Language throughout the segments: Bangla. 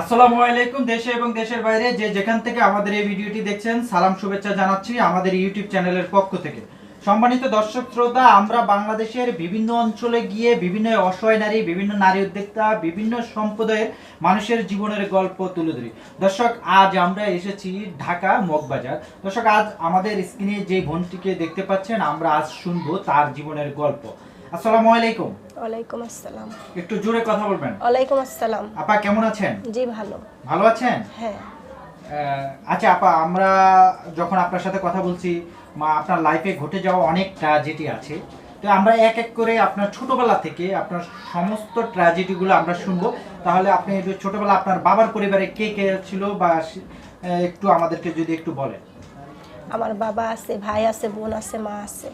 আসসালামু আলাইকুম দেশে এবং দেশের বাইরে যে যেখান থেকে আমাদের এই ভিডিওটি দেখছেন, সালাম, শুভেচ্ছা জানাচ্ছি আমাদের ইউটিউব চ্যানেলের পক্ষ থেকে। সম্মানিত দর্শক শ্রোতা, আমরা বাংলাদেশের বিভিন্ন অঞ্চলে গিয়ে বিভিন্ন অসহায় নারী, বিভিন্ন নারী উদ্যোক্তা, বিভিন্ন সম্প্রদায়ের মানুষের জীবনের গল্প তুলে ধরি। দর্শক, আজ আমরা এসেছি ঢাকা মগবাজার। দর্শক, আজ আমাদের স্ক্রিনে যে বোনটিকে দেখতে পাচ্ছেন, আমরা আজ শুনব তার জীবনের গল্প। আসসালামু আলাইকুম। ওয়ালাইকুম আসসালাম। একটু জোরে কথা বলবেন। ওয়ালাইকুম আসসালাম। আপা কেমন আছেন? জি ভালো। ভালো আছেন? হ্যাঁ। আচ্ছা আপা আমরা যখন আপনার সাথে কথা বলছি মা আপনার লাইফে ঘটে যাওয়া অনেক ট্র্যাজেডি আছে। তো আমরা এক এক করে আপনার ছোটবেলা থেকে আপনার সমস্ত ট্র্যাজেডিগুলো আমরা শুনব। তাহলে আপনি একটু ছোটবেলা আপনার বাবার পরিবারে কে কে ছিল বা একটু আমাদেরকে যদি একটু বলেন। আমার বাবা আছে ভাই আছে বোন আছে মা আছে।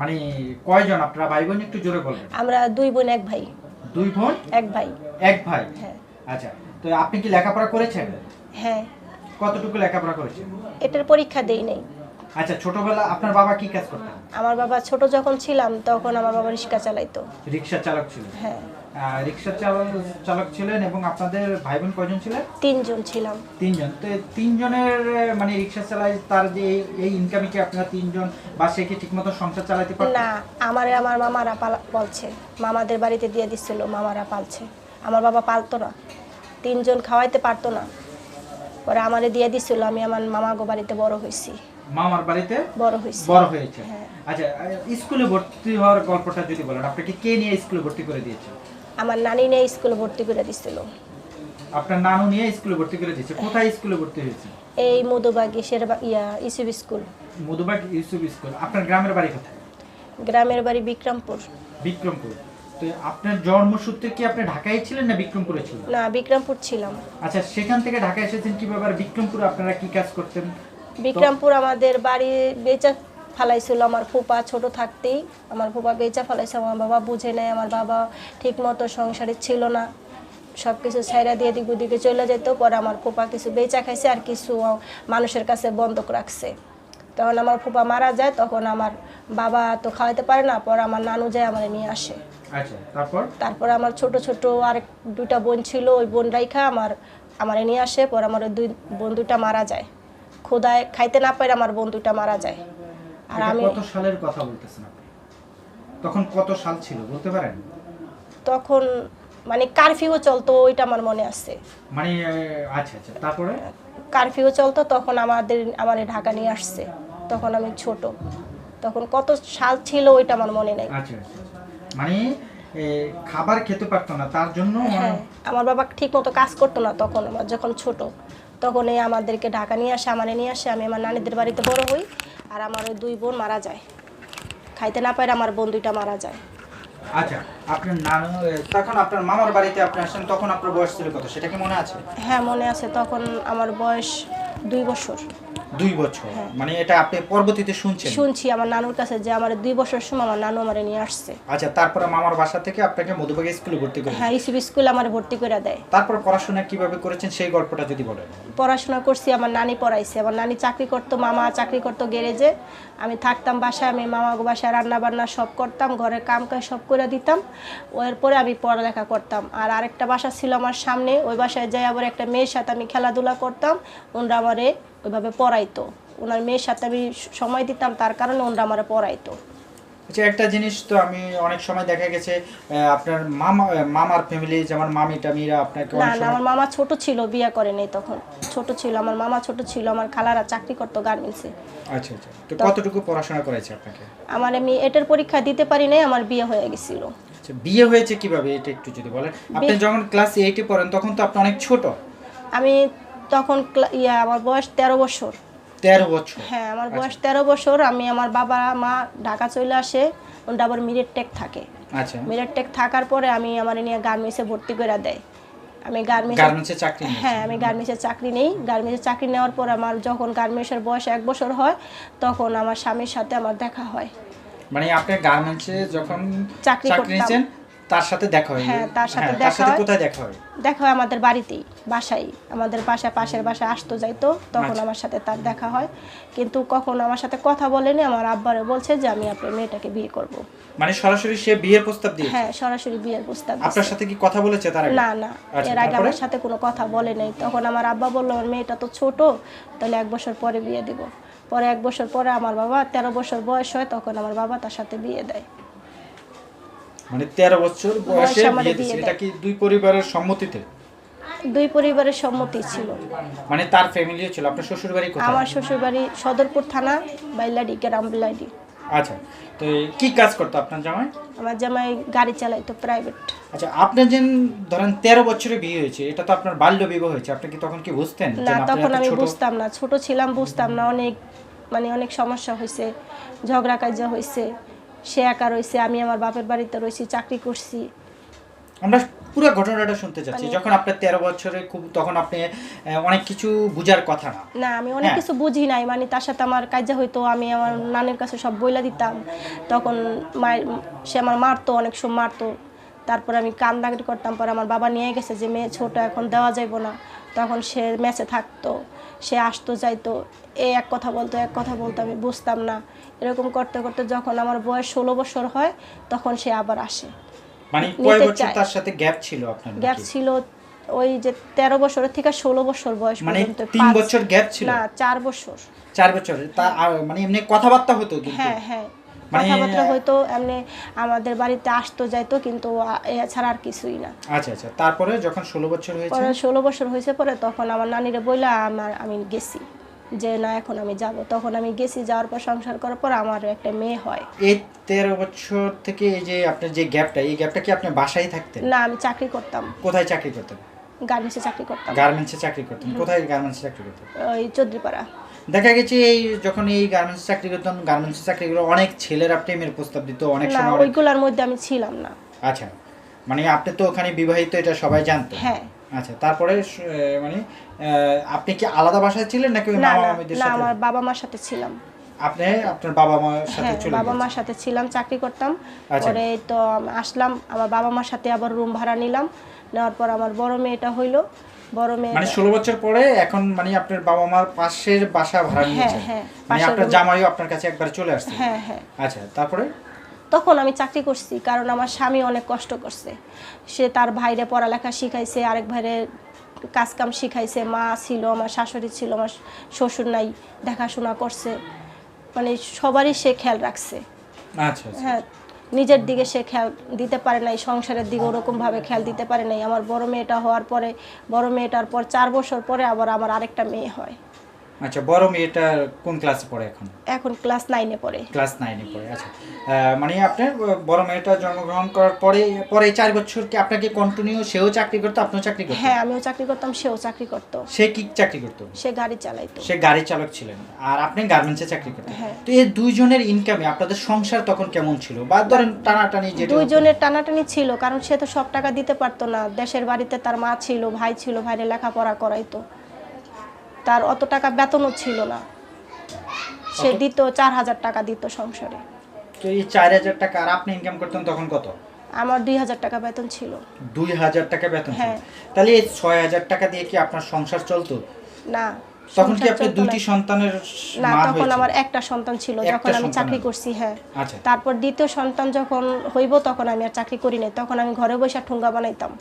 মানে কয়জন? আপনারা ভাই বোন একটু জোরে বলবেন। আমরা দুই বোন এক ভাই। দুই বোন? এক ভাই। এক ভাই? হ্যাঁ। আচ্ছা তো আপনি কি লেখাপড়া করেছেন? হ্যাঁ। কতটুকু লেখাপড়া করেছেন? এটার পরীক্ষা দেই নাই। আচ্ছা ছোটবেলা আপনার বাবা কি কাজ করতেন? আমার বাবা ছোট যখন ছিলাম তখন আমার বাবা রিক্সা চালাইতো। রিক্সা চালক ছিলেন। হ্যাঁ। রিক্সা চালক ছিলেন এবং আপনাদের ভাই বোন কয়জন ছিলেন? তিনজন ছিলাম। তিনজন। তো তিনজনের মানে রিক্সা চালায় তার যে এই- ইনকামে কি আপনারা তিনজন বা সে কি ঠিকমতো সংসার চালাতে না আমারে আমার মামারা বলছে মামাদের বাড়িতে দিয়ে দিচ্ছিল মামারা পালছে। আমার বাবা পালতো না। তিনজন খাওয়াইতে পারতো না। পরে আমারে দিয়ে দিছিল আমি আমার মামা গো বাড়িতে বড় হয়েছি মামার বাড়িতে? বড় হয়েছি বড় হয়েছে। হ্যাঁ। আচ্ছা স্কুলে ভর্তি হওয়ার গল্পটা যদি বলেন আপনাকে কে নিয়ে স্কুলে ভর্তি করে দিয়েছে আমার নানি নিয়ে স্কুলে ভর্তি করে দিছিল। আপনার নানু নিয়ে স্কুলে ভর্তি করে দিয়েছে। কোথায় স্কুলে ভর্তি হয়েছে? এই মধুবাগি শের ইয়া ইসুব স্কুল। মধুবাগ ইউসুফ স্কুল। আপনার গ্রামের বাড়ি কোথায়? গ্রামের বাড়ি বিক্রমপুর। বিক্রমপুর। তো আপনার জন্মসূত্রে কি আপনি ঢাকায় ছিলেন না বিক্রমপুরে ছিলেন? না বিক্রমপুর ছিলাম। আচ্ছা সেখান থেকে ঢাকায় এসেছেন কীভাবে? আর বিক্রমপুরে আপনারা কি কাজ করতেন? বিক্রমপুর আমাদের বাড়ি বেচা ফালাইছিল। আমার ফুপা ছোট থাকতেই আমার ফুপা বেচা ফালাইছে। আমার বাবা বুঝে নেয় আমার বাবা ঠিক মতো সংসারে ছিল না। সব কিছু ছাইরা দিয়ে দিক ওদিকে চলে যেত। পরে আমার ফুপা কিছু বেচা খাইছে আর কিছু মানুষের কাছে বন্ধক রাখছে। তখন আমার ফুপা মারা যায় তখন আমার বাবা তো খাওয়াইতে পারে না। পর আমার নানু যায় আমার নিয়ে আসে। আচ্ছা তারপর? তারপর আমার ছোট ছোট আর দুটা বোন ছিল ওই বোন রাইখা আমার আমারে নিয়ে আসে। পর আমার ওই দুই বোন দুইটা মারা যায়। খোদায় খাইতে না পারে আমার বোন দুইটা মারা যায়। আর আমি কত সালের কথা বলতেছেন আপনি? তখন কত সাল ছিল বলতে পারেন? তখন মানে কারফিউ চলতো ওইটা আমার মনে আছে। মানে আচ্ছা আচ্ছা তারপরে? কারফিউ চলতো তখন আমাদের আমার ঢাকা নিয়ে আসছে। তখন আমি ছোট। তখন কত সাল ছিল ওইটা আমার মনে নেই। আচ্ছা আচ্ছা আচ্ছা। মানে খাবার খেতে পারতো না তার জন্য হ্যাঁ আমার বাবা ঠিক মতো কাজ করতো না তখন আমার যখন ছোট। তখন এই আমাদেরকে ঢাকা নিয়ে আসে আমারে নিয়ে আসে আমি আমার নানিদের বাড়িতে বড় হই। আর আমার ওই দুই বোন মারা যায়। খাইতে না পারে আমার বোন দুইটা মারা যায়। আচ্ছা আপনার তখন আপনার মামার বাড়িতে আপনি আসেন তখন আপনার বয়স ছিল কত? সেটা কি মনে আছে? হ্যাঁ মনে আছে তখন আমার বয়স দুই বছর। দুই বছর। হ্যাঁ। মানে এটা আপনি পরবর্তীতে শুনছেন? শুনছি আমার নানুর কাছে যে আমার দুই বছর সময় আমার নানু আমারে নিয়ে আসছে। আচ্ছা তারপরে মামার বাসা থেকে আপনাকে মধুবাগে স্কুলে ভর্তি করে হ্যাঁ ইসিবি স্কুল আমার ভর্তি করে দেয়। তারপর পড়াশোনা কীভাবে করেছেন সেই গল্পটা যদি বলেন। পড়াশোনা করছি আমার নানি পড়াইছে। আমার নানি চাকরি করতো মামা চাকরি করতো গ্যারেজে। আমি থাকতাম বাসায় আমি মামা বাসায় রান্না বান্না সব করতাম ঘরের কাম কাজ সব করে দিতাম। এরপরে আমি পড়ালেখা করতাম। আর আরেকটা বাসা ছিল আমার সামনে ওই বাসায় যাই আবার একটা মেয়ের সাথে আমি খেলাধুলা করতাম। ওনরা আমারে ওইভাবে পড়াইতো। ওনার মেয়ের সাথে আমি সময় দিতাম তার কারণে ওনারা আমার পড়াইতো। আচ্ছা একটা জিনিস তো আমি অনেক সময় দেখা গেছে আপনার মামা মামার ফ্যামিলি যেমন মামি টামিরা আপনাকে না না আমার মামা ছোট ছিল বিয়ে করে নেই তখন। ছোট ছিল আমার মামা ছোট ছিল আমার খালারা চাকরি করতো গার্মেন্টসে আচ্ছা আচ্ছা। তো কতটুকু পড়াশোনা করেছে আপনাকে? আমার আমি এটার পরীক্ষা দিতে পারি নাই আমার বিয়ে হয়ে গেছিল। আচ্ছা বিয়ে হয়েছে কীভাবে? এটা একটু যদি বলেন। আপনি যখন ক্লাস এইটে পড়েন তখন তো আপনি অনেক ছোট। আমি তখন ক্লা- ইয়া আমার বয়স তেরো বছর। তেরো বছর? হ্যাঁ আমার বয়স তেরো বছর আমি আমার বাবা মা ঢাকা চলে আসে ওটা আবার মিরের টেক থাকে। আচ্ছা। মিরের টেক থাকার পরে আমি আমার নিয়ে গার্মেন্টসে ভর্তি করে দেয়। আমি গার্মেন্টস চাকরি হ্যাঁ আমি গার্মেন্টসে চাকরি নেই। গার্মেন্টসে চাকরি নেওয়ার পর আমার যখন গার্মেন্টসের বয়স এক বছর হয় তখন আমার স্বামীর সাথে আমার দেখা হয়। মানে আপনি গার্মেন্টসে যখন চাকরি। নিয়েছেন তার সাথে দেখা হয় হ্যাঁ, তার সাথে দেখা হয়। কোথায় দেখা হয়? দেখা হয় আমাদের বাড়িতেই বাসায়। আমাদের বাসা পাশের বাসায় আসতো যাইতো তখন আচ্ছা। আমার সাথে তার দেখা হয়। কিন্তু কখন আমার সাথে কথা বলেনি আমার আব্বারে বলছে যে আমি আপনার মেয়েটাকে বিয়ে করব। মানে সরাসরি সে বিয়ের প্রস্তাব দিয়েছে? হ্যাঁ সরাসরি বিয়ের প্রস্তাব আপনার সাথে কি কথা বলেছে তার আগে? না না আচ্ছা, এর আগে আমার সাথে কোনো কথা বলে নাই। তখন আমার আব্বা বলল আমার মেয়েটা তো ছোট তাহলে এক বছর পরে বিয়ে দিব। পরে এক বছর পরে আমার বাবা তেরো বছর বয়স হয় তখন আমার বাবা তার সাথে বিয়ে দেয়। মানে তেরো বছর বয়সে বিয়ে দিয়েছে। এটা কি দুই পরিবারের সম্মতিতে? দুই পরিবারের সম্মতি ছিল। মানে তার ফ্যামিলিও ছিল। আপনার শ্বশুর বাড়ি কোথায়? আমার শ্বশুরবাড়ি সদরপুর থানা বাইলাডি গ্রাম বিলাডি। আচ্ছা। তো কি কাজ করতো আপনার জামাই? আমার জামাই গাড়ি চালাইতো প্রাইভেট আচ্ছা আপনার যে ধরেন তেরো বছরে বিয়ে হয়েছে এটা তো আপনার বাল্য বিবাহ হয়েছে। আপনি কি তখন কি বুঝতেন না তখন আমি বুঝতাম না। ছোট ছিলাম বুঝতাম না। অনেক মানে অনেক সমস্যা হয়েছে ঝগড়া কাজা হয়েছে। সে একা রয়েছে আমি আমার বাপের বাড়িতে রয়েছি চাকরি করছি। আমরা পুরো ঘটনাটা শুনতে চাচ্ছি মানে- যখন আপনার তেরো বছরে খুব তখন আপনি অনেক কিছু বুঝার কথা না। না আমি অনেক হ্যাঁ। কিছু বুঝি নাই মানে তার সাথে আমার কাজা হইতো আমি আমার নানের কাছে সব বইলা দিতাম। তখন মায়ের সে আমার মারতো অনেক সময় মারতো। তারপর আমি কান্দাকাটি করতাম পরে আমার বাবা নিয়ে গেছে যে মেয়ে ছোট এখন দেওয়া যাইব না। তখন সে ম্যাচে থাকতো সে আসতো যাইতো। এ এক কথা বলতো এক কথা বলতো আমি বুঝতাম না। এরকম করতে করতে যখন আমার বয়স ষোলো বছর হয় তখন সে আবার আসে। মানে। তার সাথে গ্যাপ ছিল আপনার গ্যাপ ছিল ওই যে তেরো বছরের থেকে ষোলো বছর বয়স মানে পর্যন্ত তিন বছর গ্যাপ ছিল? না চার বছর। চার বছর। তা মানে এমনি কথাবার্তা হতো হ্যাঁ হ্যাঁ। কথাবার্তা হয়তো এমনি আমাদের বাড়িতে আসতো যাইতো কিন্তু এছাড়া আর কিছুই না। আচ্ছা আচ্ছা। তারপরে যখন ষোলো বছর হয়েছে? পরে ষোলো বছর হয়েছে পরে তখন আমার নানিরে বইলা আমার আমি গেছি। যে না এখন আমি যাব। তখন আমি গেছি যাওয়ার পর সংসার করার পর আমার একটা মেয়ে হয়। এই তেরো বছর থেকে এই যে আপনার যে গ্যাপটা এই গ্যাপটা কি আপনি বাসায় থাকতেন? না আমি চাকরি করতাম। কোথায় চাকরি করতেন? গার্মেন্টসে চাকরি করতাম। গার্মেন্টসে চাকরি করতেন। কোথায় গার্মেন্টসে চাকরি করতেন? ওই চৌধুরীপাড়া। দেখা গেছে এই যখন এই গার্মেন্টস চাকরি করতেন গার্মেন্টস চাকরিগুলো অনেক ছেলেরা প্রেমের প্রস্তাব দিত অনেক সময় ওইগুলোর মধ্যে আমি ছিলাম না। আচ্ছা মানে আপনি তো ওখানে বিবাহিত এটা সবাই জানতো। হ্যাঁ। আচ্ছা তারপরে মানে আপনি কি আলাদা বাসায় ছিলেন নাকি ওই না মামা না সাথে? আমার বাবা মার সাথে ছিলাম। আপনি আপনার বাবা মার সাথে হ্যাঁ চলে বাবা মার সাথে ছিলাম চাকরি করতাম। আচ্ছা। পরে তো আসলাম আমার বাবা মার সাথে আবার রুম ভাড়া নিলাম। নেওয়ার পর আমার বড় মেয়েটা হইল। বড় মেয়ে মানে ষোলো বছর পরে এখন মানে আপনার বাবা মার পাশের বাসা ভাড়া নিয়েছে হ্যাঁ, মানে আপনার জামাইও আপনার কাছে একবার চলে আসছে। হ্যাঁ হ্যাঁ। আচ্ছা তারপরে? তখন আমি চাকরি করছি কারণ আমার স্বামী অনেক কষ্ট করছে। সে তার ভাইরে পড়ালেখা শিখাইছে আরেক ভাইরে কাজ কাম শিখাইছে। মা ছিল আমার শাশুড়ি ছিল আমার শ্বশুর নাই দেখাশোনা করছে। মানে সবারই সে খেয়াল রাখছে। আচ্ছা আচ্ছা। হ্যাঁ নিজের দিকে সে খেয়াল দিতে পারে নাই, সংসারের দিকে ওরকমভাবে খেয়াল দিতে পারে নাই। আমার বড় মেয়েটা হওয়ার পরে, বড় মেয়েটার পর চার বছর পরে আবার আমার আরেকটা মেয়ে হয়। আচ্ছা বড় মেয়েটা কোন ক্লাসে পড়ে এখন? এখন ক্লাস নাইনে পড়ে। ক্লাস নাইনে পড়ে আচ্ছা। মানে আপনার বড় মেয়েটা জন্মগ্রহণ করার পরে পরে চার বছর কি আপনাকে কন্টিনিউ সেও চাকরি করতো আপনিও চাকরি করতেন? হ্যাঁ আমিও চাকরি করতাম সেও চাকরি করতো। সে কি চাকরি করতো? সে গাড়ি চালাইতো। সে গাড়ি চালক ছিলেন আর আপনি গার্মেন্টসে চাকরি করতেন। হ্যাঁ। তো এই দুইজনের ইনকামে আপনাদের সংসার তখন কেমন ছিল? বা ধরেন টানাটানি যেটা হতো। দুইজনের টানাটানি ছিল কারণ সে তো সব টাকা দিতে পারতো না। দেশের বাড়িতে তার মা ছিল ভাই ছিল ভাইরে লেখাপড়া করাইতো। তার অত টাকা বেতনও ছিল না। সে দিত চার হাজার টাকা দিত সংসারে। তো এই চার হাজার টাকা আর আপনি ইনকাম করতেন তখন কত? আমার দুই হাজার টাকা বেতন ছিল। দুই হাজার টাকা বেতন হ্যাঁ। তাহলে এই ছয় হাজার টাকা দিয়ে কি আপনার সংসার চলতো? না তখন কি সংসার আপনি চলতো দুইটি না। সন্তানের না মা তখন? আমার একটা সন্তান ছিল একটা যখন আমি সন্তান চাকরি করছি হ্যাঁ। আচ্ছা। তারপর দ্বিতীয় সন্তান যখন হইব তখন আমি আর চাকরি করি নাই। তখন আমি ঘরে বসে ঠুঙ্গা বানাইতাম।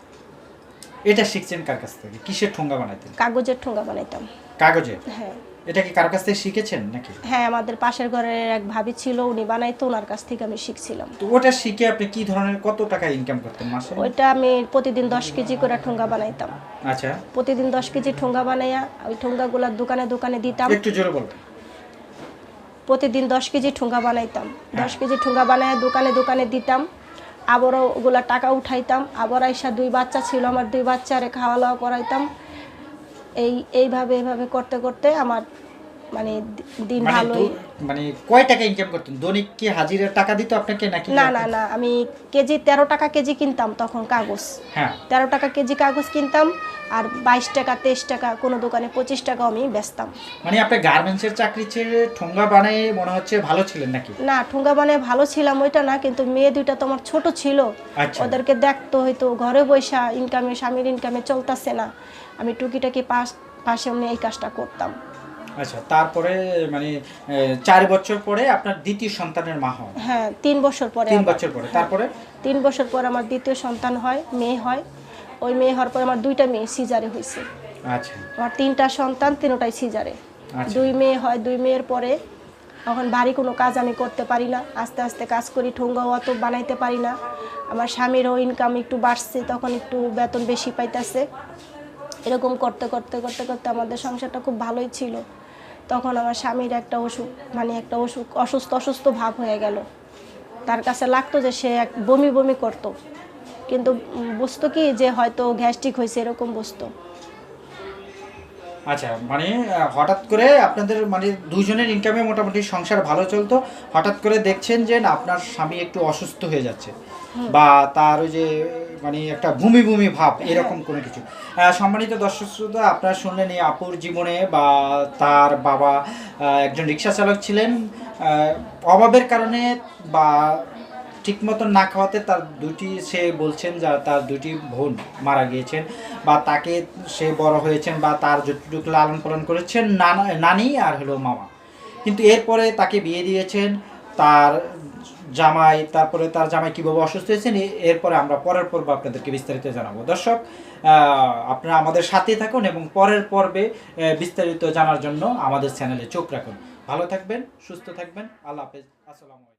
এটা শিখছেন কার কাছ থেকে? কিসের ঠোঙ্গা বানাইতেন? কাগজের ঠোঙ্গা বানাইতাম। কাগজে? হ্যাঁ। এটা কি কার কাছ থেকে শিখেছেন নাকি? হ্যাঁ আমাদের পাশের ঘরের এক ভাবি ছিল উনি বানাইতো ওনার কাছ থেকে আমি শিখছিলাম। তো ওটা শিখে আপনি কি ধরনের কত টাকা ইনকাম করতেন মাসে? ওইটা আমি প্রতিদিন দশ কেজি করে ঠোঙ্গা বানাইতাম। আচ্ছা। প্রতিদিন দশ কেজি ঠোঙ্গা বানাইয়া ওই ঠুঙ্গাগুলা দোকানে দোকানে দিতাম। একটু জোরে বলবেন। প্রতিদিন দশ কেজি ঠোঙ্গা বানাইতাম। দশ কেজি ঠোঙ্গা বানায় দোকানে দোকানে দিতাম। আবারও ওগুলা টাকা উঠাইতাম। আবার আইসা দুই বাচ্চা ছিল, আমার দুই বাচ্চারে খাওয়া দাওয়া করাইতাম। এই, এইভাবে এইভাবে করতে করতে আমার মানে দিন মানে ভালোই। মানে কয় টাকা ইনকাম করতেন? দৈনিক কি হাজিরার টাকা দিত আপনাকে নাকি না না না আমি কেজি তেরো টাকা কেজি কিনতাম তখন কাগজ। হ্যাঁ। তেরো টাকা কেজি কাগজ কিনতাম আর বাইশ টাকা তেইশ টাকা কোনো দোকানে পঁচিশ টাকা আমি বেচতাম। মানে আপনি গার্মেন্টসের চাকরি ছেড়ে ঠোঙ্গা বানায় মনে হচ্ছে ভালো ছিলেন নাকি? না ঠুঙ্গা মানে ভালো ছিলাম ওইটা না কিন্তু মেয়ে দুইটা তো আমার ছোট ছিল। আচ্ছা। ওদেরকে দেখতো হয়তো ঘরে বৈশা ইনকামে স্বামীর ইনকামে চলতেছে না। আমি টুকিটাকি পাশ পাশে এমনি এই কাজটা করতাম। আচ্ছা তারপরে মানে চার বছর পরে আপনার দ্বিতীয় সন্তানের মা হন। হ্যাঁ তিন বছর পরে তিন বছর পরে তারপরে? তিন বছর পর আমার দ্বিতীয় সন্তান হয় মেয়ে হয়। ওই মেয়ে হওয়ার পর আমার দুইটা মেয়ে সিজারে হয়েছে। আচ্ছা। আমার তিনটা সন্তান তিনটাই সিজারে। আচ্ছা। দুই মেয়ে হয় দুই মেয়ের পরে এখন বাড়ি কোনো কাজ আমি করতে পারি না। আস্তে আস্তে কাজ করি ঠোঙ্গাও অত বানাইতে পারি না। আমার স্বামীরও ইনকাম একটু বাড়ছে তখন একটু বেতন বেশি পাইতেছে। এরকম করতে করতে করতে করতে আমাদের সংসারটা খুব ভালোই ছিল। তখন আমার স্বামীর একটা অসুখ মানে একটা অসুখ, অসুস্থ অসুস্থ ভাব হয়ে গেল। তার কাছে লাগতো যে সে এক বমি বমি করত। কিন্তু বুঝতো কি যে হয়তো গ্যাস্ট্রিক হয়েছে, এরকম বুঝতো। আচ্ছা মানে হঠাৎ করে আপনাদের মানে দুজনের ইনকামে মোটামুটি সংসার ভালো চলতো হঠাৎ করে দেখছেন যে না, আপনার স্বামী একটু অসুস্থ হয়ে যাচ্ছে বা তার ওই যে মানে একটা ভূমি ভূমি ভাব এরকম কোনো কিছু। সম্মানিত দর্শক শ্রোতা আপনারা শুনলেন এই আপুর জীবনে বা তার বাবা একজন রিক্সা চালক ছিলেন। অভাবের কারণে বা ঠিক মতন না খাওয়াতে তার দুটি, সে বলছেন যা তার দুটি বোন মারা গিয়েছেন বা তাকে সে বড় হয়েছেন বা তার যতটুকু লালন পালন করেছেন নানা, নানি আর হলো মামা। কিন্তু এরপরে তাকে বিয়ে দিয়েছেন, তার জামাই, তারপরে তার জামাই কীভাবে অসুস্থ হয়েছেন এরপরে আমরা পরের পর্ব আপনাদেরকে বিস্তারিত জানাব। দর্শক আপনারা আমাদের সাথে থাকুন এবং পরের পর্বে বিস্তারিত জানার জন্য আমাদের চ্যানেলে চোখ রাখুন। ভালো থাকবেন, সুস্থ থাকবেন, আল্লাহ হাফেজ, আসসালামু আলাইকুম।